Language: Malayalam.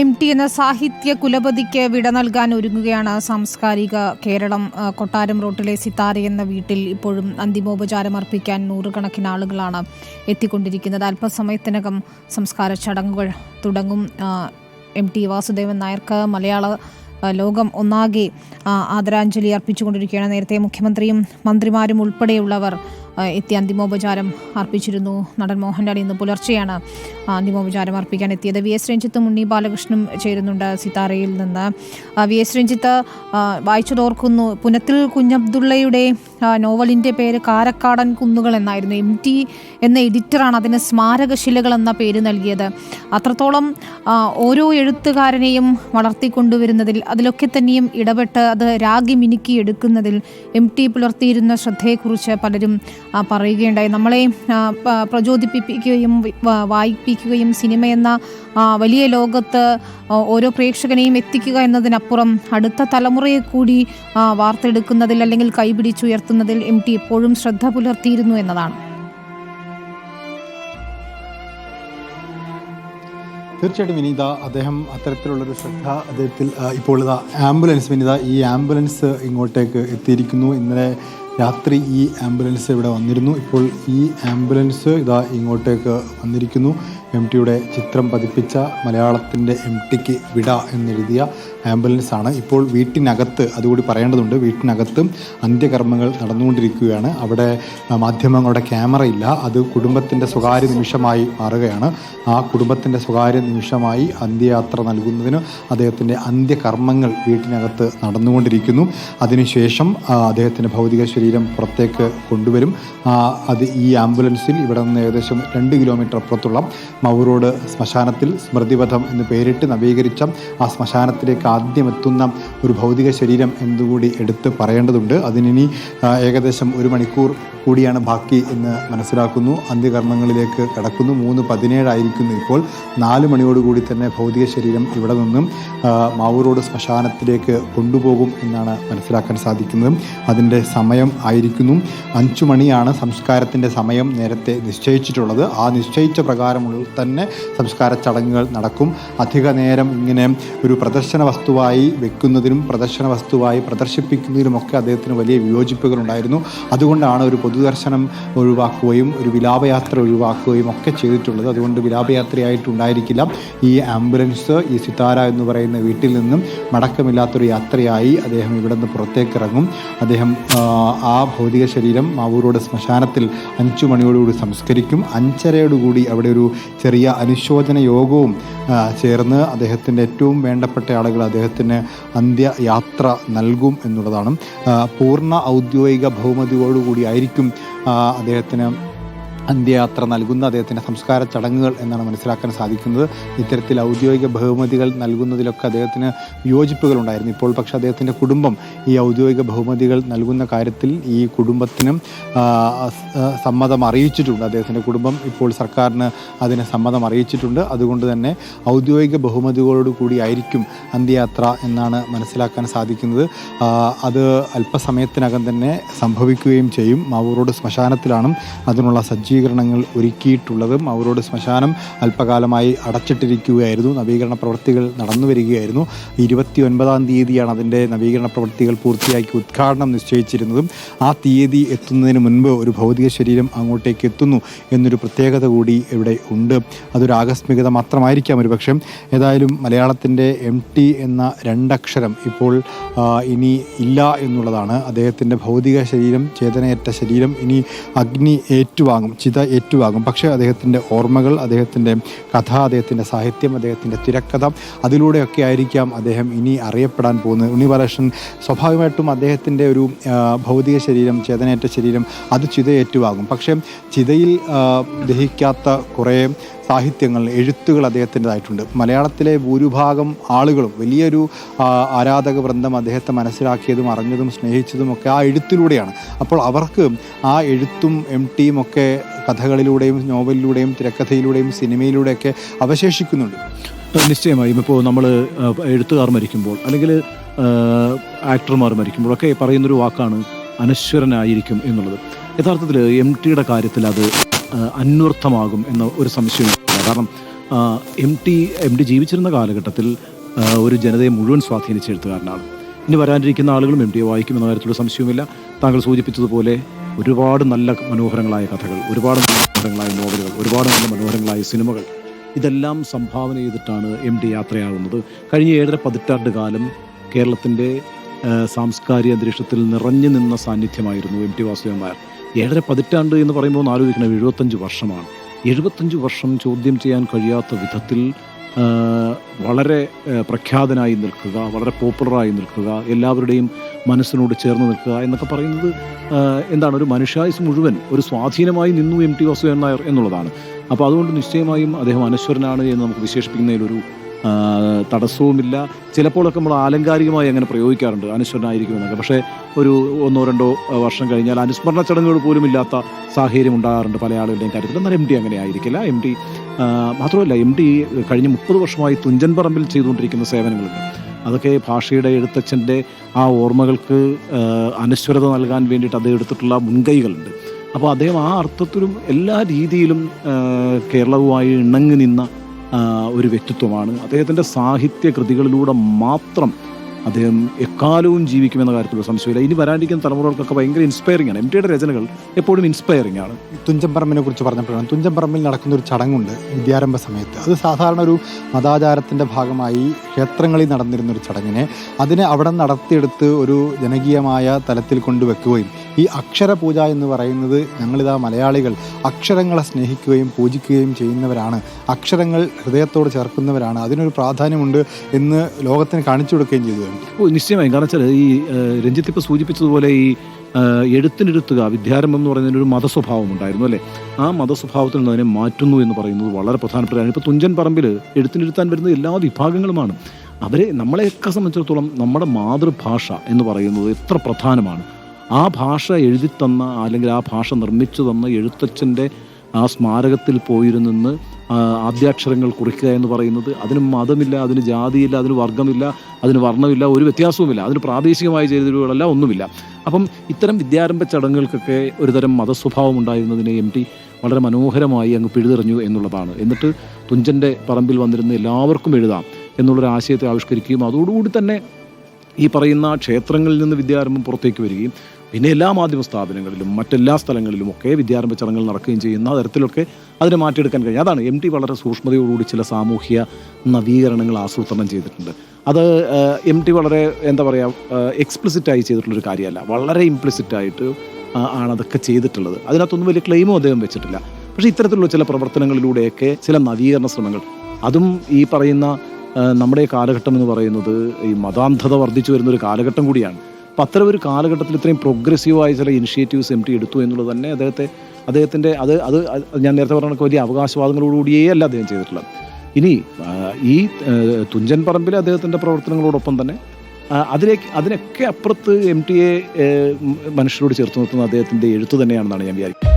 എം ടി എന്ന സാഹിത്യ കുലപതിക്ക് വിട നൽകാൻ ഒരുങ്ങുകയാണ് സാംസ്കാരിക കേരളം കൊട്ടാരം റോട്ടിലെ സിത്താര എന്ന വീട്ടിൽ ഇപ്പോഴും അന്തിമോപചാരം അർപ്പിക്കാൻ നൂറുകണക്കിന് ആളുകളാണ് എത്തിക്കൊണ്ടിരിക്കുന്നത്. അല്പസമയത്തിനകം സംസ്കാര ചടങ്ങുകൾ തുടങ്ങും. എം ടി വാസുദേവൻ നായർക്ക് മലയാള ലോകം ഒന്നാകെ ആദരാഞ്ജലി അർപ്പിച്ചുകൊണ്ടിരിക്കുകയാണ്. നേരത്തെ മുഖ്യമന്ത്രിയും മന്ത്രിമാരും ഉൾപ്പെടെയുള്ളവർ എത്തി അന്തിമോപചാരം അർപ്പിച്ചിരുന്നു. നടൻ മോഹൻലാൽ ഇന്ന് പുലർച്ചെയാണ് അന്തിമോപചാരം അർപ്പിക്കാൻ എത്തിയത് വി എസ് രഞ്ജിത്തും ഉണ്ണി ബാലകൃഷ്ണനും ചേരുന്നുണ്ട് സിതാരയിൽ നിന്ന്. വി എസ് രഞ്ജിത്ത് വായിച്ചു വായിച്ചതോർക്കുന്നു. പുനത്തിൽ കുഞ്ഞബ്ദുള്ളയുടെ നോവലിന്റെ പേര് കാരക്കാടൻ കുന്നുകൾ എന്നായിരുന്നു. എം ടി എന്ന എഡിറ്ററാണ് അതിന് സ്മാരകശിലകൾ എന്ന പേര് നൽകിയത്. അത്രത്തോളം ഓരോ എഴുത്തുകാരനെയും വളർത്തിക്കൊണ്ടുവരുന്നതിൽ അതിലൊക്കെ തന്നെയും ഇടപെട്ട് അത് രാഗി മിനുക്കി എടുക്കുന്നതിൽ എം ടി പുലർത്തിയിരുന്ന ശ്രദ്ധയെക്കുറിച്ച് പലരും പറയുകയുണ്ടായി. നമ്മളെ പ്രചോദിപ്പിക്കുകയും വി- വാ- സിനിമയെന്ന വലിയ ലോകത്ത് ഓരോ പ്രേക്ഷകനെയും എത്തിക്കുക എന്നതിനപ്പുറം അടുത്ത തലമുറയെ കൂടി വാർത്തെടുക്കുന്നതിൽ അല്ലെങ്കിൽ കൈപിടിച്ചുയർത്തുന്നതിൽ എം ടി എപ്പോഴും ശ്രദ്ധ പുലർത്തിയിരുന്നു എന്നതാണ്. തീർച്ചയായിട്ടും വിനീത അദ്ദേഹം അത്തരത്തിലുള്ളൊരു ശ്രദ്ധ അദ്ദേഹത്തിൽ ഇപ്പോൾ ഇതാ ആംബുലൻസ് വിനീത ഈ ആംബുലൻസ് ഇങ്ങോട്ടേക്ക് എത്തിയിരിക്കുന്നു. ഇന്നലെ രാത്രി ഈ ആംബുലൻസ് ഇവിടെ വന്നിരുന്നു. ഇപ്പോൾ ഈ ആംബുലൻസ് ഇതാ ഇങ്ങോട്ടേക്ക് വന്നിരിക്കുന്നു. എം ടിയുടെ ചിത്രം പതിപ്പിച്ച മലയാളത്തിന്റെ എം ടിക്ക് വിട എന്നെഴുതിയ ആംബുലൻസ് ആണ്. ഇപ്പോൾ വീട്ടിനകത്ത് അതുകൂടി പറയേണ്ടതുണ്ട് വീട്ടിനകത്തും അന്ത്യകർമ്മങ്ങൾ നടന്നുകൊണ്ടിരിക്കുകയാണ്. അവിടെ മാധ്യമങ്ങളുടെ ക്യാമറ ഇല്ല. അത് കുടുംബത്തിന്റെ സ്വകാര്യ നിമിഷമായി മാറുകയാണ്. ആ കുടുംബത്തിന്റെ സ്വകാര്യ നിമിഷമായി അന്ത്യയാത്ര നൽകുന്നതിന് അദ്ദേഹത്തിന്റെ അന്ത്യകർമ്മങ്ങൾ വീട്ടിനകത്ത് നടന്നുകൊണ്ടിരിക്കുന്നു. അതിനുശേഷം അദ്ദേഹത്തിന്റെ ഭൗതിക ശരീരം പുറത്തേക്ക് കൊണ്ടുവരും. അത് ഈ ആംബുലൻസിൽ ഇവിടെ നിന്ന് ഏകദേശം രണ്ട് കിലോമീറ്റർ അപ്പുറത്തുള്ള മൗറോഡ് ശ്മശാനത്തിൽ സ്മൃതിപഥം എന്ന് പേരിട്ട് നവീകരിച്ച ആ ശ്മശാനത്തിലേക്ക് ആദ്യം എത്തുന്ന ഒരു ഭൗതിക ശരീരം എന്നുകൂടി എടുത്ത് പറയേണ്ടതുണ്ട്. അതിനി ഏകദേശം ഒരു മണിക്കൂർ കൂടിയാണ് ബാക്കി എന്ന് മനസ്സിലാക്കുന്നു. അന്ത്യകർമ്മങ്ങളിലേക്ക് കടക്കുന്നു. മൂന്ന് പതിനേഴായിരിക്കുന്നു ഇപ്പോൾ. നാല് മണിയോടുകൂടി തന്നെ ഭൗതിക ശരീരം ഇവിടെ നിന്നും മാവൂരോട് ശ്മശാനത്തിലേക്ക് കൊണ്ടുപോകും എന്നാണ് മനസ്സിലാക്കാൻ സാധിക്കുന്നത്. അതിന്റെ സമയം ആയിരിക്കുന്നു. അഞ്ചു മണിയാണ് സംസ്കാരത്തിന്റെ സമയം നേരത്തെ നിശ്ചയിച്ചിട്ടുള്ളത്. ആ നിശ്ചയിച്ച പ്രകാരമുള്ള തന്നെ സംസ്കാര ചടങ്ങുകൾ നടക്കും. അധിക നേരം ഇങ്ങനെ ഒരു പ്രദർശന വസ്തുവായി വെക്കുന്നതിനും പ്രദർശന വസ്തുവായി പ്രദർശിപ്പിക്കുന്നതിനുമൊക്കെ അദ്ദേഹത്തിന് വലിയ വിയോജിപ്പുകളുണ്ടായിരുന്നു അതുകൊണ്ടാണ് ഒരു പൊതുദർശനം ഒഴിവാക്കുകയും ഒരു വിലാപയാത്ര ഒഴിവാക്കുകയും ഒക്കെ ചെയ്തിട്ടുള്ളത്. അതുകൊണ്ട് വിലാപയാത്രയായിട്ടുണ്ടായിരിക്കില്ല ഈ ആംബുലൻസ് ഈ സിതാര എന്ന് പറയുന്ന വീട്ടിൽ നിന്നും മടക്കമില്ലാത്തൊരു യാത്രയായി അദ്ദേഹം ഇവിടെ നിന്ന് പുറത്തേക്ക് ഇറങ്ങും അദ്ദേഹം ആ, ഭൗതിക ശരീരം മാവൂരോട് ശ്മശാനത്തിൽ അഞ്ചു മണിയോടുകൂടി സംസ്കരിക്കും. അഞ്ചരയോടുകൂടി അവിടെ ഒരു ചെറിയ അനുശോചന യോഗവും ചേർന്ന് അദ്ദേഹത്തിന്റെ ഏറ്റവും വേണ്ടപ്പെട്ട ആളുകൾ അദ്ദേഹത്തിന് അന്ത്യയാത്ര നൽകും എന്നുള്ളതാണ്. പൂർണ ഔദ്യോഗിക ബഹുമതിയോടുകൂടി ആയിരിക്കും അദ്ദേഹത്തിന് അന്ത്യയാത്ര നൽകുന്ന അദ്ദേഹത്തിന്റെ സംസ്കാര ചടങ്ങുകൾ എന്നാണ് മനസ്സിലാക്കാൻ സാധിക്കുന്നത്. ഇത്തരത്തിൽ ഔദ്യോഗിക ബഹുമതികൾ നൽകുന്നതിലൊക്കെ അദ്ദേഹത്തിന് വിയോജിപ്പുകളുണ്ടായിരുന്നു ഇപ്പോൾ പക്ഷേ അദ്ദേഹത്തിന്റെ കുടുംബം ഈ ഔദ്യോഗിക ബഹുമതികൾ നൽകുന്ന കാര്യത്തിൽ ഈ കുടുംബത്തിനും സമ്മതം അറിയിച്ചിട്ടുണ്ട്. അദ്ദേഹത്തിന്റെ കുടുംബം ഇപ്പോൾ സർക്കാരിന് അതിന് സമ്മതം അറിയിച്ചിട്ടുണ്ട്. അതുകൊണ്ട് തന്നെ ഔദ്യോഗിക ബഹുമതികളോട് കൂടിയായിരിക്കും അന്ത്യയാത്ര എന്നാണ് മനസ്സിലാക്കാൻ സാധിക്കുന്നത്. അത് അല്പസമയത്തിനകം തന്നെ സംഭവിക്കുകയും ചെയ്യും. മാവൂരോട് ശ്മശാനത്തിലാണ് അതിനുള്ള സജ്ജീകരണങ്ങൾ ഒരുക്കിയിട്ടുള്ളതും അവരോട് ശ്മശാനം അല്പകാലമായി അടച്ചിട്ടിരിക്കുകയായിരുന്നു. നവീകരണ പ്രവൃത്തികൾ നടന്നു വരികയായിരുന്നു. ഇരുപത്തി ഒൻപതാം തീയതിയാണ് അതിന്റെ നവീകരണ പ്രവൃത്തികൾ പൂർത്തിയാക്കി ഉദ്ഘാടനം നിശ്ചയിച്ചിരുന്നതും. ആ തീയതി എത്തുന്നതിന് മുൻപ് ഒരു ഭൗതിക ശരീരം അങ്ങോട്ടേക്ക് എത്തുന്നു എന്നൊരു പ്രത്യേകത കൂടി ഇവിടെ ഉണ്ട്. അതൊരു ആകസ്മികത മാത്രമായിരിക്കാം ഒരു പക്ഷേ ഏതായാലും മലയാളത്തിന്റെ എം ടി എന്ന രണ്ടക്ഷരം ഇപ്പോൾ ഇനി ഇല്ല എന്നുള്ളതാണ്. അദ്ദേഹത്തിന്റെ ഭൗതിക ശരീരം ചേതനയേറ്റ ശരീരം ഇനി അഗ്നി ഏറ്റുവാങ്ങും. ചിത ഏറ്റുവാകും പക്ഷേ അദ്ദേഹത്തിന്റെ ഓർമ്മകൾ അദ്ദേഹത്തിന്റെ കഥ അദ്ദേഹത്തിന്റെ സാഹിത്യം അദ്ദേഹത്തിന്റെ തിരക്കഥ അതിലൂടെയൊക്കെ ആയിരിക്കാം അദ്ദേഹം ഇനി അറിയപ്പെടാൻ പോകുന്നത്. ഉണ്ണി ബാലകൃഷ്ണൻ സ്വാഭാവികമായിട്ടും അദ്ദേഹത്തിന്റെ ഒരു ഭൗതിക ശരീരം ചേതനേറ്റ ശരീരം അത് ചിത ഏറ്റുവാങ്ങും പക്ഷേ ചിതയിൽ ദഹിക്കാത്ത കുറേ സാഹിത്യങ്ങൾ എഴുത്തുകൾ അദ്ദേഹത്തിന്റെതായിട്ടുണ്ട്. മലയാളത്തിലെ ഭൂരിഭാഗം ആളുകളും വലിയൊരു ആരാധക വൃന്ദം അദ്ദേഹത്തെ മനസ്സിലാക്കിയതും അറിഞ്ഞതും സ്നേഹിച്ചതും ഒക്കെ ആ എഴുത്തിലൂടെയാണ്. അപ്പോൾ അവർക്ക് ആ എഴുത്തും എം ടിയും ഒക്കെ കഥകളിലൂടെയും നോവലിലൂടെയും തിരക്കഥയിലൂടെയും സിനിമയിലൂടെയൊക്കെ അവശേഷിക്കുന്നുണ്ട്. നിശ്ചയമായും ഇപ്പോൾ നമ്മൾ എഴുത്തുകാർ മരിക്കുമ്പോൾ അല്ലെങ്കിൽ ആക്ടർമാർ മരിക്കുമ്പോഴൊക്കെ പറയുന്നൊരു വാക്കാണ് അനശ്വരനായിരിക്കും എന്നുള്ളത്. യഥാർത്ഥത്തിൽ എം ടിയുടെ കാര്യത്തിൽ അത് അന്വർത്ഥമാകും എന്ന ഒരു സംശയം കാരണം എം ടി എം ടി ജീവിച്ചിരുന്ന കാലഘട്ടത്തിൽ ഒരു ജനതയെ മുഴുവൻ സ്വാധീനിച്ച എഴുത്തുകാരനാണ് ഇനി വരാനിരിക്കുന്ന ആളുകളും എം ടിയെ വായിക്കുമെന്ന കാര്യത്തിലുള്ള സംശയവുമില്ല. താങ്കൾ സൂചിപ്പിച്ചതുപോലെ ഒരുപാട് നല്ല മനോഹരങ്ങളായ കഥകൾ ഒരുപാട് നല്ല മനോഹരങ്ങളായ നോവലുകൾ ഒരുപാട് നല്ല മനോഹരങ്ങളായ സിനിമകൾ ഇതെല്ലാം സംഭാവന ചെയ്തിട്ടാണ് എം ടി യാത്രയാകുന്നത് കഴിഞ്ഞ ഏഴര പതിറ്റാണ്ട് കാലം കേരളത്തിന്റെ സാംസ്കാരിക അന്തരീക്ഷത്തിൽ നിറഞ്ഞു നിന്ന സാന്നിധ്യമായിരുന്നു എം ടി വാസുദേവൻ നായർ. ഏഴര പതിറ്റാണ്ട് എന്ന് പറയുമ്പോൾ ആലോചിക്കണം. എഴുപത്തഞ്ച് വർഷമാണ്. എഴുപത്തഞ്ച് വർഷം ചോദ്യം ചെയ്യാൻ കഴിയാത്ത വിധത്തിൽ വളരെ പ്രഖ്യാതനായി നിൽക്കുക വളരെ പോപ്പുലറായി നിൽക്കുക എല്ലാവരുടെയും മനസ്സിനോട് ചേർന്ന് നിൽക്കുക എന്നൊക്കെ പറയുന്നത് എന്താണ് ഒരു മനുഷ്യായുസ് മുഴുവൻ ഒരു സ്വാധീനമായി നിന്നു എം ടി വാസുദേവൻ നായർ എന്നുള്ളതാണ്. അപ്പോൾ അതുകൊണ്ട് നിശ്ചയമായും അദ്ദേഹം അനശ്വരനാണ് എന്ന് നമുക്ക് വിശേഷിപ്പിക്കുന്നതിലൊരു തടസ്സവുമില്ല. ചിലപ്പോഴൊക്കെ നമ്മൾ ആലങ്കാരികമായി അങ്ങനെ പ്രയോഗിക്കാറുണ്ട്. അനശ്വരനായിരിക്കും എന്നൊക്കെ പക്ഷേ ഒരു ഒന്നോ രണ്ടോ വർഷം കഴിഞ്ഞാൽ അനുസ്മരണ ചടങ്ങുകൾ പോലും ഇല്ലാത്ത സാഹചര്യം ഉണ്ടാകാറുണ്ട് പല ആളുകളുടെയും കാര്യത്തിൽ. എന്നാൽ എം ഡി അങ്ങനെ ആയിരിക്കില്ല. എം ഡി മാത്രമല്ല എം ഡി കഴിഞ്ഞ മുപ്പത് വർഷമായി തുഞ്ചൻ പറമ്പിൽ ചെയ്തുകൊണ്ടിരിക്കുന്ന സേവനങ്ങളുണ്ട്. അതൊക്കെ ഭാഷയുടെ എഴുത്തച്ഛന്റെ ആ ഓർമ്മകൾക്ക് അനശ്വരത നൽകാൻ വേണ്ടിയിട്ട് അദ്ദേഹം എടുത്തിട്ടുള്ള മുൻകൈകളുണ്ട്. അപ്പോൾ അദ്ദേഹം ആ അർത്ഥത്തിലും എല്ലാ രീതിയിലും കേരളവുമായി ഇണങ്ങി നിന്ന ഒരു വ്യക്തിത്വമാണ്. അദ്ദേഹത്തിന്റെ സാഹിത്യ കൃതികളിലൂടെ മാത്രം അദ്ദേഹം എക്കാലവും ജീവിക്കുമെന്ന കാര്യത്തിലുള്ള സംശയമില്ല. ഇനി വരാനിരിക്കുന്ന തലമുറകൾക്കൊക്കെ ഭയങ്കര ഇൻസ്പയറിംഗ് ആണ്. എം ടിയുടെ രചനകൾ എപ്പോഴും ഇൻസ്പയറിംഗ് ആണ്. തുഞ്ചൻപറമ്പിനെ കുറിച്ച് പറഞ്ഞപ്പോഴാണ് തുഞ്ചൻപറമ്പിൽ നടക്കുന്ന ഒരു ചടങ്ങുണ്ട് വിദ്യാരംഭ സമയത്ത്. അത് സാധാരണ ഒരു മതാചാരത്തിന്റെ ഭാഗമായി ക്ഷേത്രങ്ങളിൽ നടന്നിരുന്ന ഒരു ചടങ്ങിനെ അതിനെ അവിടെ നടത്തിയെടുത്ത് ഒരു ജനകീയമായ തലത്തിൽ കൊണ്ടുവെക്കുകയും ഈ അക്ഷരപൂജ എന്ന് പറയുന്നത് ഞങ്ങളിതാ മലയാളികൾ അക്ഷരങ്ങളെ സ്നേഹിക്കുകയും പൂജിക്കുകയും ചെയ്യുന്നവരാണ്. അക്ഷരങ്ങൾ ഹൃദയത്തോട് ചേർക്കുന്നവരാണ്. അതിനൊരു പ്രാധാന്യമുണ്ട് എന്ന് ലോകത്തിന് കാണിച്ചു കൊടുക്കുകയും ചെയ്തു ഓ നിശ്ചയമായും. കാരണം വെച്ചാൽ ഈ രഞ്ജിത്ത് ഇപ്പോൾ സൂചിപ്പിച്ചതുപോലെ ഈ എഴുത്തിനിരുത്തുക വിദ്യാരംഭം എന്ന് പറയുന്നതിന് ഒരു മതസ്വഭാവം ഉണ്ടായിരുന്നു അല്ലേ? ആ മതസ്വഭാവത്തിൽ നിന്ന് അതിനെ മാറ്റുന്നു എന്ന് പറയുന്നത് വളരെ പ്രധാനപ്പെട്ടതാണ്. ഇപ്പോൾ തുഞ്ചൻ പറമ്പിൽ എഴുത്തിനിരുത്താൻ വരുന്ന എല്ലാ വിഭാഗങ്ങളുമാണ്. അവരെ നമ്മളെയൊക്കെ സംബന്ധിച്ചിടത്തോളം നമ്മുടെ മാതൃഭാഷ എന്ന് പറയുന്നത് എത്ര പ്രധാനമാണ്. ആ ഭാഷ എഴുതിത്തന്ന തന്ന അല്ലെങ്കിൽ ആ ഭാഷ നിർമ്മിച്ചു തന്ന എഴുത്തച്ഛന്റെ ആ സ്മാരകത്തിൽ പോയിരുന്നെന്ന് ആദ്യാക്ഷരങ്ങൾ കുറിക്കുക എന്ന് പറയുന്നത്. അതിന് മതമില്ല അതിന് ജാതിയില്ല അതിന് വർഗമില്ല അതിന് വർണമില്ല ഒരു വ്യത്യാസവുമില്ല. അതിന് പ്രാദേശികമായ ചെയ്തിരുകളല്ല ഒന്നുമില്ല. അപ്പം ഇത്തരം വിദ്യാരംഭ ചടങ്ങുകൾക്കൊക്കെ ഒരുതരം മതസ്വഭാവം ഉണ്ടായിരുന്നതിനെ എം ടി വളരെ മനോഹരമായി അങ്ങ് പിഴുതെറിഞ്ഞു എന്നുള്ളതാണ്. എന്നിട്ട് തുഞ്ചന്റെ പറമ്പിൽ വന്നിരുന്ന എല്ലാവർക്കും എഴുതാം എന്നുള്ളൊരു ആശയത്തെ ആവിഷ്കരിക്കുകയും അതോടുകൂടി തന്നെ ഈ പറയുന്ന ക്ഷേത്രങ്ങളിൽ നിന്ന് വിദ്യാരംഭം പുറത്തേക്ക് വരികയും പിന്നെ എല്ലാ മാധ്യമ സ്ഥാപനങ്ങളിലും മറ്റെല്ലാ സ്ഥലങ്ങളിലും ഒക്കെ വിദ്യാരംഭ ചടങ്ങുകൾ നടക്കുകയും ചെയ്യുന്ന തരത്തിലൊക്കെ അതിനെ മാറ്റിയെടുക്കാൻ കഴിയും. അതാണ് എം ടി വളരെ സൂക്ഷ്മതയോടുകൂടി ചില സാമൂഹ്യ നവീകരണങ്ങൾ ആസൂത്രണം ചെയ്തിട്ടുണ്ട്. അത് എം ടി വളരെ എന്താ പറയുക എക്സ്പ്ലിസിറ്റായി ചെയ്തിട്ടുള്ളൊരു കാര്യമല്ല. വളരെ ഇംപ്ലിസിറ്റായിട്ട് ആണ് അതൊക്കെ ചെയ്തിട്ടുള്ളത്. അതിനകത്തൊന്നും വലിയ ക്ലെയിമോ അദ്ദേഹം വെച്ചിട്ടില്ല. പക്ഷേ ഇത്തരത്തിലുള്ള ചില പ്രവർത്തനങ്ങളിലൂടെയൊക്കെ ചില നവീകരണ ശ്രമങ്ങൾ അതും ഈ പറയുന്ന നമ്മുടെ കാലഘട്ടം എന്ന് പറയുന്നത് ഈ മതാന്ധത വർദ്ധിച്ചു വരുന്ന ഒരു കാലഘട്ടം കൂടിയാണ്. അപ്പം അത്തരം ഒരു കാലഘട്ടത്തിൽ ഇത്രയും പ്രോഗ്രസീവായ ചില ഇനിഷ്യേറ്റീവ്സ് എം ടി എടുത്തു എന്നുള്ളത് തന്നെ അദ്ദേഹത്തെ അദ്ദേഹത്തിന്റെ അത് അത് ഞാൻ നേരത്തെ പറഞ്ഞ വലിയ അവകാശവാദങ്ങളോടുകൂടിയേ അല്ല അദ്ദേഹം ചെയ്തിട്ടുള്ളത്. ഇനി ഈ തുഞ്ചൻ പറമ്പിലെ അദ്ദേഹത്തിന്റെ പ്രവർത്തനങ്ങളോടൊപ്പം തന്നെ അതിലേക്ക് അതിനൊക്കെ അപ്പുറത്ത് എം എ മനുഷ്യരോട് ചേർത്ത് നിർത്തുന്ന അദ്ദേഹത്തിന്റെ എഴുത്ത് തന്നെയാണെന്നാണ് ഞാൻ വിചാരിക്കുന്നത്.